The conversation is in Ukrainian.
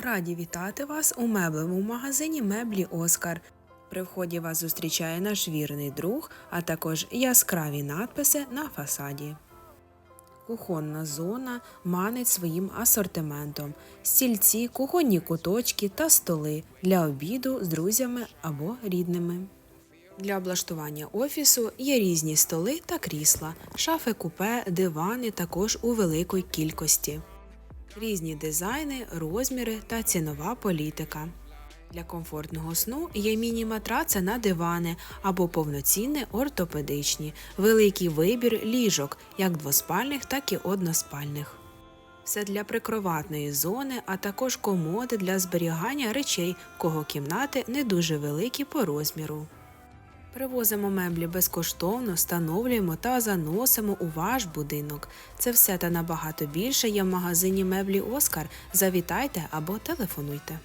Раді вітати вас у меблевому магазині Меблі Оскар. При вході вас зустрічає наш вірний друг, а також яскраві надписи на фасаді. Кухонна зона манить своїм асортиментом: стільці, кухонні куточки та столи для обіду з друзями або рідними. Для облаштування офісу є різні столи та крісла, шафи купе, дивани також у великій кількості. Різні дизайни, розміри та цінова політика. Для комфортного сну є міні-матраци на дивани або повноцінні ортопедичні, великий вибір ліжок, як двоспальних, так і односпальних. Все для прикроватної зони, а також комоди для зберігання речей, кого кімнати не дуже великі по розміру. Привозимо меблі безкоштовно, встановлюємо та заносимо у ваш будинок. Це все та набагато більше є в магазині меблі Оскар. Завітайте або телефонуйте.